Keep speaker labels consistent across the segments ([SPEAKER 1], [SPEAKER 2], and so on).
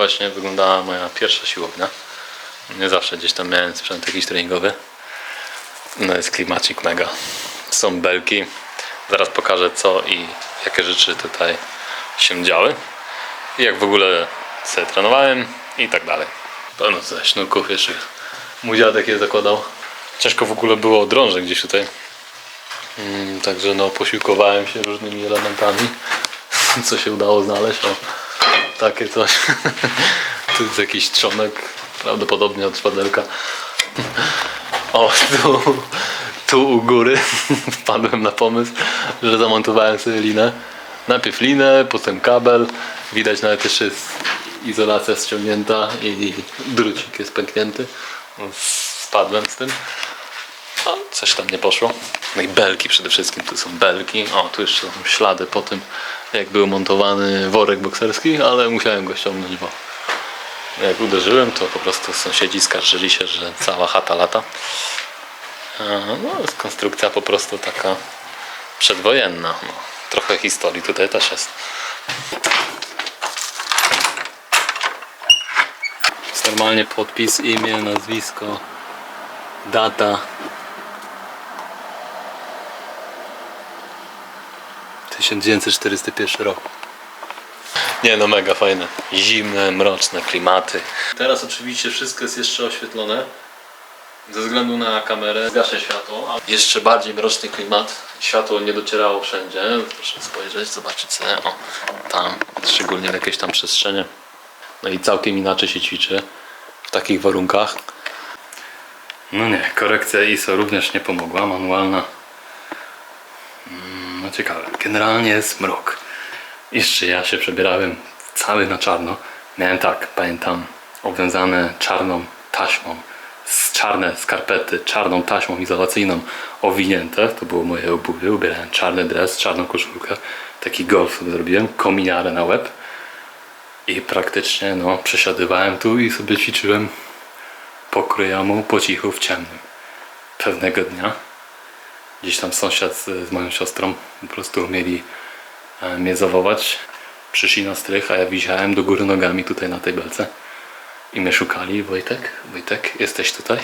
[SPEAKER 1] właśnie wyglądała moja pierwsza siłownia. Nie zawsze gdzieś tam miałem sprzęt jakiś treningowy. No jest klimacik mega. Są belki. Zaraz pokażę co i jakie rzeczy tutaj się działy. I jak w ogóle sobie trenowałem i tak dalej. Pełno ze sznurków jeszcze. Mój dziadek je zakładał. Ciężko w ogóle było drążek gdzieś tutaj. Mm, Także no posiłkowałem się różnymi elementami, co się udało znaleźć. Takie coś. tu jest jakiś trzonek, prawdopodobnie od szpadelka. O, tu, tu u góry wpadłem na pomysł, że zamontowałem sobie linę. Najpierw linę, potem kabel. Widać nawet jeszcze jest izolacja ściągnięta i drucik jest pęknięty. Spadłem z tym. O, coś tam nie poszło. No i belki przede wszystkim, tu są belki. O, tu jeszcze są ślady po tym, jak był montowany worek bokserski, ale musiałem go ściągnąć, bo jak uderzyłem, to po prostu sąsiedzi skarżyli się, że cała chata lata. E, No, jest konstrukcja po prostu taka przedwojenna. No, trochę historii tutaj też jest. Jest normalnie podpis, imię, nazwisko, data. 1941 rok. Nie no, mega fajne. Zimne, mroczne klimaty. Teraz oczywiście wszystko jest jeszcze oświetlone. Ze względu na kamerę zgaszę światło, a jeszcze bardziej mroczny klimat. Światło nie docierało wszędzie. Proszę spojrzeć, zobaczyć sobie. O, tam, szczególnie w jakiejś tam przestrzenie. No i całkiem inaczej się ćwiczy w takich warunkach. No nie, korekcja ISO również nie pomogła, manualna. Ciekawe. Generalnie jest mrok. Jeszcze ja się przebierałem cały na czarno. Miałem tak, pamiętam, obwiązane czarną taśmą. Z czarne skarpety, czarną taśmą izolacyjną owinięte. To było moje obuwie. Ubierałem czarny dres, czarną koszulkę. Taki golf zrobiłem, kominiarę na łeb. I praktycznie no, przesiadywałem tu i sobie ćwiczyłem po kryjomu, po cichu, w ciemnym. Pewnego dnia gdzieś tam sąsiad z, z moją siostrą po prostu mieli e, mnie zawołać. Przyszli na strych, a ja wisiałem do góry nogami tutaj na tej belce. I mnie szukali. Wojtek, Wojtek, jesteś tutaj?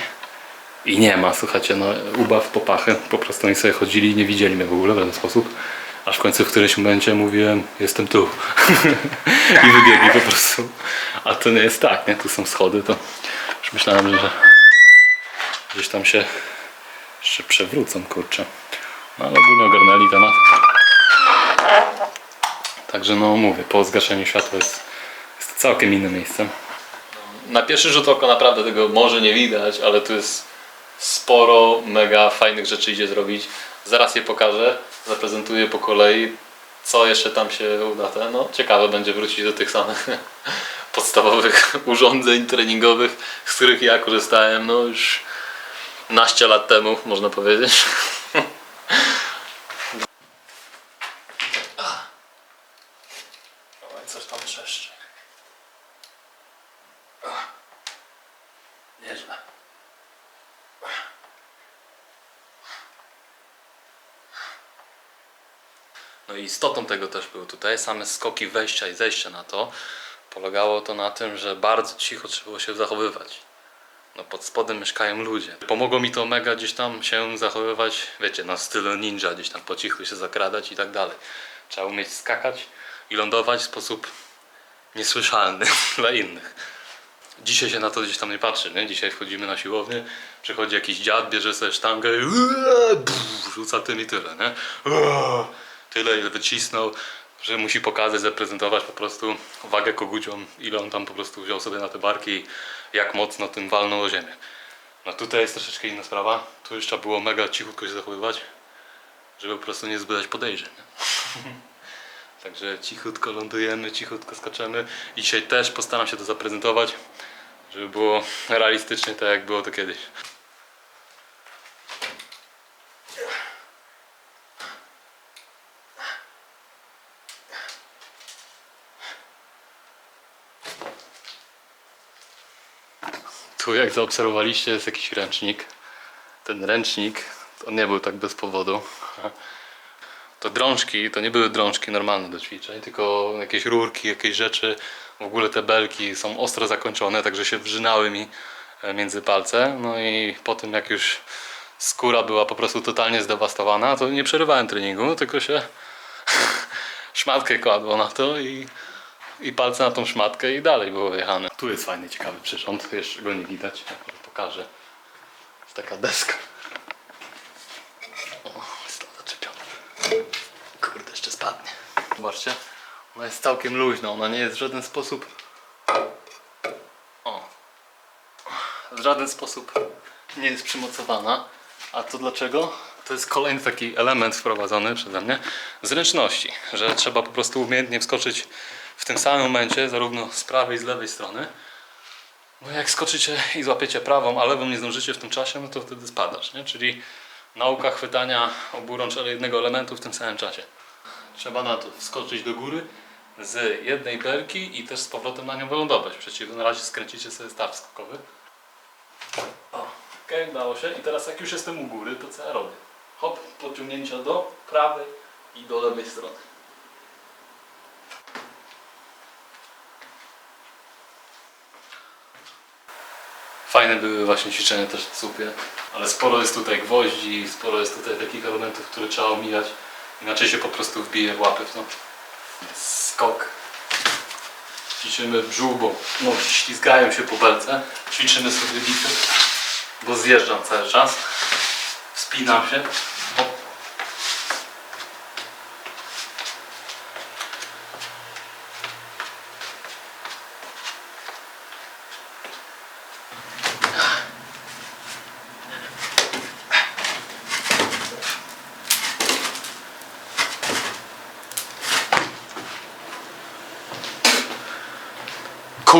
[SPEAKER 1] I nie ma, słuchajcie, no ubaw popachy. Po prostu oni sobie chodzili i nie widzieli mnie w ogóle w żaden sposób. Aż w końcu w którymś momencie mówiłem, jestem tu. I wybiegli po prostu. A to nie jest tak, nie? Tu są schody, to już myślałem, że gdzieś tam się jeszcze przewrócą, kurczę. No ale ogólnie ogarnęli temat. Także no mówię, po zgaszeniu światła jest, jest całkiem inne miejsce. Na pierwszy rzut oka naprawdę tego może nie widać, ale tu jest sporo mega fajnych rzeczy idzie zrobić. Zaraz je pokażę, zaprezentuję po kolei, co jeszcze tam się uda. No ciekawe będzie wrócić do tych samych podstawowych urządzeń treningowych, z których ja korzystałem no już naście lat temu, można powiedzieć. Oj, coś tam trzeszczy. Nieźle. No i istotą tego też było tutaj same skoki wejścia i zejścia na to. Polegało to na tym, że bardzo cicho trzeba było się zachowywać. No pod spodem mieszkają ludzie. Pomogło mi to mega gdzieś tam się zachowywać, wiecie, na stylu ninja, gdzieś tam po cichu się zakradać i tak dalej. Trzeba umieć skakać i lądować w sposób niesłyszalny dla innych. Dzisiaj się na to gdzieś tam nie patrzy, nie? Dzisiaj wchodzimy na siłownię, przychodzi jakiś dziad, bierze sobie sztangę i rzuca tym i tyle, nie? Tyle, ile wycisnął, że musi pokazać, zaprezentować po prostu wagę kogucią, ile on tam po prostu wziął sobie na te barki i jak mocno tym walnął o ziemię. No tutaj jest troszeczkę inna sprawa. Tu już trzeba było mega cichutko się zachowywać, żeby po prostu nie zbudzać podejrzeń. Także cichutko lądujemy, cichutko skaczemy. I dzisiaj też postaram się to zaprezentować, żeby było realistycznie tak jak było to kiedyś. Tu jak zaobserwowaliście jest jakiś ręcznik. Ten ręcznik, on nie był tak bez powodu. To drążki, to nie były drążki normalne do ćwiczeń, tylko jakieś rurki, jakieś rzeczy
[SPEAKER 2] W ogóle te belki są ostro zakończone, także się wrzynały mi e, między palce. No i po tym jak już skóra była po prostu totalnie zdewastowana, to nie przerywałem treningu, tylko się szmatkę kładło na to i, i palce na tą szmatkę i dalej było wyjechane. Tu jest fajny, ciekawy przyrząd, jeszcze go nie widać, może pokażę. Jest taka deska. O, jest to zaczepione. Kurde, jeszcze spadnie. Zobaczcie, ona jest całkiem luźna, ona nie jest w żaden sposób... O. W żaden sposób nie jest przymocowana. A to dlaczego? To jest kolejny taki element wprowadzony przeze mnie zręczności, że trzeba po prostu umiejętnie wskoczyć w tym samym momencie, zarówno z prawej i z lewej strony. Bo jak skoczycie i złapiecie prawą, a lewą nie zdążycie w tym czasie, no to wtedy spadasz, nie? Czyli nauka chwytania oburącz jednego elementu w tym samym czasie. Trzeba na to wskoczyć do góry z jednej belki i też z powrotem na nią wylądować. W przeciwnym razie skręcicie sobie start skokowy. Okej, udało się. I teraz jak już jestem u góry, to co ja robię? Hop, podciągnięcia do prawej i do lewej strony. Fajne były właśnie ćwiczenia też w supie, ale sporo jest tutaj gwoździ, sporo jest tutaj takich elementów, które trzeba omijać. Inaczej się po prostu wbije w łapy. Skok. Ćwiczymy brzuch, bo no, ślizgają się po belce. Ćwiczymy sobie bicep, bo zjeżdżam cały czas. Wspinam się.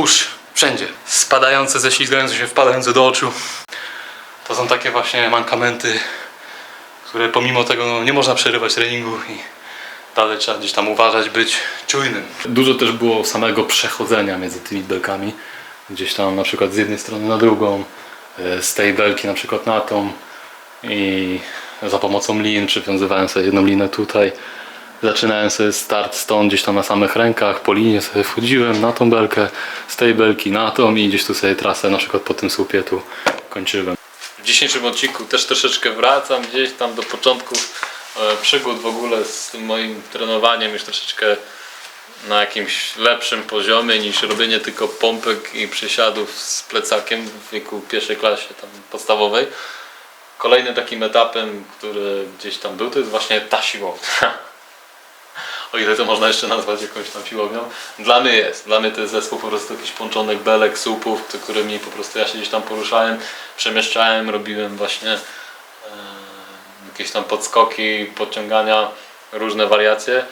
[SPEAKER 2] Kurz wszędzie. Spadające, ześlizgające się, wpadające do oczu. To są takie właśnie mankamenty, które pomimo tego no, nie można przerywać treningu i dalej trzeba gdzieś tam uważać, być czujnym. Dużo też było samego przechodzenia między tymi belkami. Gdzieś tam na przykład z jednej strony na drugą, e, z tej belki na przykład na tą i za pomocą lin przywiązywałem sobie jedną linę tutaj. Zaczynałem sobie start stąd gdzieś tam na samych rękach, po linie sobie wchodziłem na tą belkę, z tej belki na tą i gdzieś tu sobie trasę na przykład po tym słupie tu kończyłem. W dzisiejszym odcinku też troszeczkę wracam gdzieś tam do początków e, przygód w ogóle z tym moim trenowaniem już troszeczkę na jakimś lepszym poziomie niż robienie tylko pompek i przysiadów z plecakiem w wieku pierwszej klasie tam podstawowej. Kolejnym takim etapem, który gdzieś tam był, to jest właśnie ta siłownia. o ile to można jeszcze nazwać jakąś tam siłownią. Dla mnie jest. Dla mnie to jest zespół po prostu jakichś połączonych belek, słupów, któ- którymi po prostu ja się gdzieś tam poruszałem, przemieszczałem, robiłem właśnie e, jakieś tam podskoki, podciągania, różne wariacje.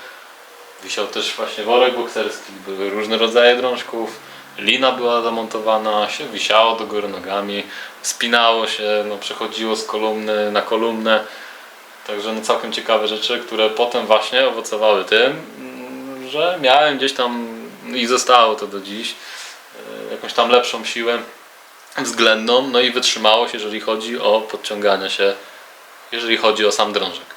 [SPEAKER 2] Wisiał też właśnie worek bokserski, były różne rodzaje drążków, lina była zamontowana, się wisiało do góry nogami, spinało się, no, przechodziło z kolumny na kolumnę. Także no całkiem ciekawe rzeczy, które potem właśnie owocowały tym, że miałem gdzieś tam i zostało to do dziś e, jakąś tam lepszą siłę względną, no i wytrzymałość, jeżeli chodzi o podciąganie się, jeżeli chodzi o sam drążek.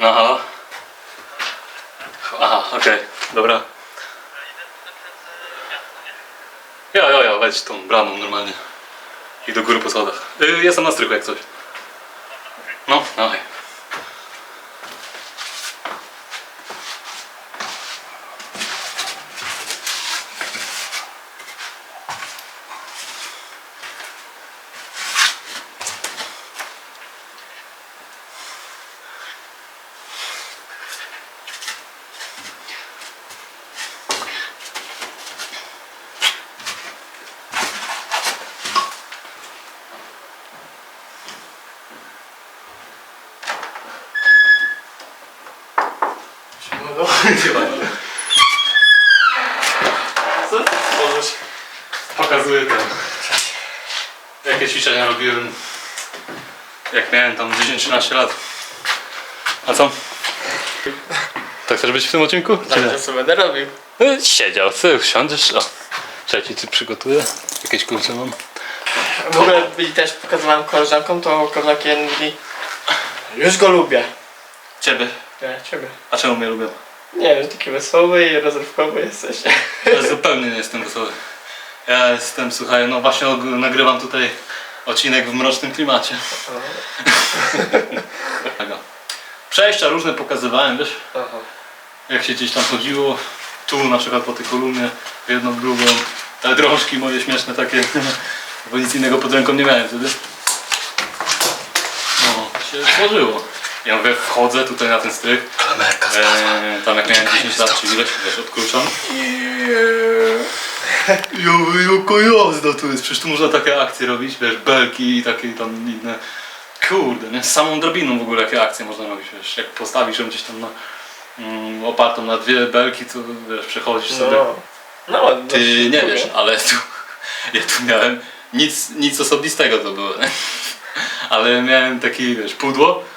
[SPEAKER 2] No halo? Aha, okej, dobra. Wejdź tą bramą normalnie. I do góry po schodach. Y, jestem na strychu jak coś. No, dawaj. Co ty tworzysz? Pokazuję tam. Jakie ćwiczenia robiłem jak miałem tam 10-13 lat. A co? Tak chcesz być w tym odcinku? Czy nie?
[SPEAKER 3] Co będę robił?
[SPEAKER 2] No, Siedział, ty usiądziesz. O, trzeci ty przygotuję. Jakieś kurcze mam.
[SPEAKER 3] W ogóle byli też pokazywałem koleżankom, to koleżanki mówi Już go lubię.
[SPEAKER 2] Ciebie.
[SPEAKER 3] Ja ciebie.
[SPEAKER 2] A czemu mnie lubią?
[SPEAKER 3] Nie wiem, taki wesoły i rozrywkowy jesteś.
[SPEAKER 2] Ja zupełnie nie jestem wesoły. Ja jestem, słuchaj, no właśnie og- nagrywam tutaj odcinek w mrocznym klimacie. Tego. Przejścia różne pokazywałem, wiesz,
[SPEAKER 3] Aha.
[SPEAKER 2] jak się gdzieś tam chodziło. Tu na przykład po tej kolumnie, w jedną, w drugą. Te drążki moje śmieszne takie, bo nic innego pod ręką nie miałem wtedy. No, się tworzyło. Ja mówię, wchodzę tutaj na ten strych.
[SPEAKER 1] Klamerka
[SPEAKER 2] Eee, tam jak miałem 10 lat czy ileś, wiesz, odkruszam. Jo, jaka jazda tu jest, przecież tu można takie akcje robić, wiesz, belki i takie tam inne. Kurde, nie? Z samą drabiną w ogóle jakie akcje można robić, wiesz, jak postawisz ją gdzieś tam na, mm, opartą na dwie belki, to wiesz, przechodzisz sobie.
[SPEAKER 3] No. No,
[SPEAKER 2] Ty nie wiesz, ale tu, ja tu miałem, nic, nic osobistego to było, nie? Ale miałem taki, wiesz, pudło
[SPEAKER 3] No.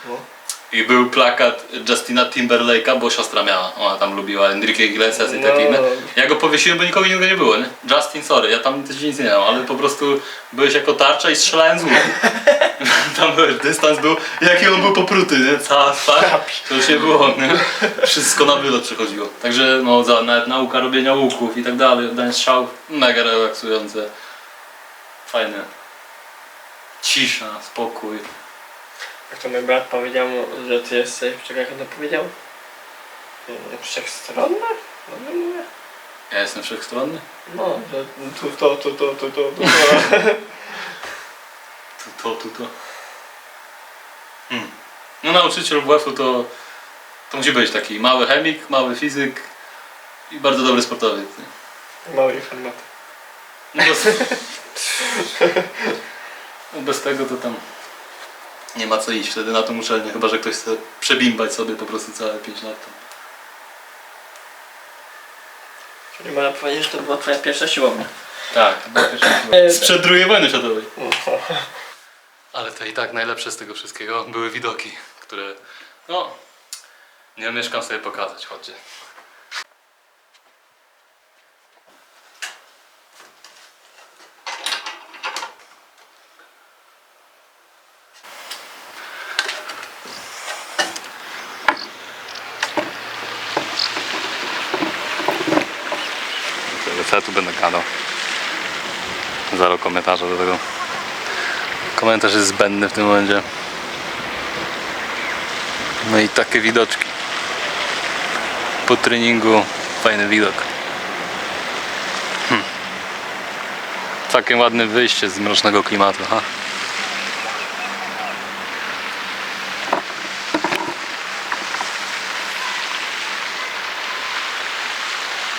[SPEAKER 2] I był plakat Justina Timberlake'a, bo siostra miała, ona tam lubiła Enrique Iglesias i
[SPEAKER 3] No.
[SPEAKER 2] takie inne. Ja go powiesiłem, bo nikogo innego nie było, nie? Justin, sorry, ja tam też nic nie miałem, ale po prostu byłeś jako tarcza i strzelałem z łuku. Tam wiesz, dystans był, jaki on był popruty, nie? Cała twarz, to już nie było, nie? Wszystko na wylot przechodziło. Także no, za, nawet nauka robienia łuków i tak dalej, oddanie strzałów, mega relaksujące. Fajne. Cisza, spokój.
[SPEAKER 3] Jak to mój brat powiedział, mu, że ty jesteś, czekaj jak on to powiedział? Mm, Wszechstronny? Dobrze mówię?
[SPEAKER 2] Ja jestem wszechstronny.
[SPEAKER 3] No, że tu to, to, tu to, tu to.
[SPEAKER 2] Tu to, tu to. Hmm. No nauczyciel WF-u to, to musi być taki mały chemik, mały fizyk i bardzo dobry sportowiec. Nie?
[SPEAKER 3] Mały informatyk.
[SPEAKER 2] No bez, no bez tego to tam nie ma co iść wtedy na tą uczelnię, chyba że ktoś chce przebimbać sobie po prostu całe 5 lat tam.
[SPEAKER 3] Czyli można powiedzieć, że to była twoja pierwsza siłownia.
[SPEAKER 2] Tak,
[SPEAKER 3] E,
[SPEAKER 2] sprzed II wojny światowej. Ale to i tak najlepsze z tego wszystkiego były widoki, które no nie mieszkam sobie pokazać, chodźcie. Gadał? Zero komentarza do tego. Komentarz jest zbędny w tym momencie. No i takie widoczki. Po treningu fajny widok. Hmm. Całkiem ładne wyjście z mrocznego klimatu. Ha?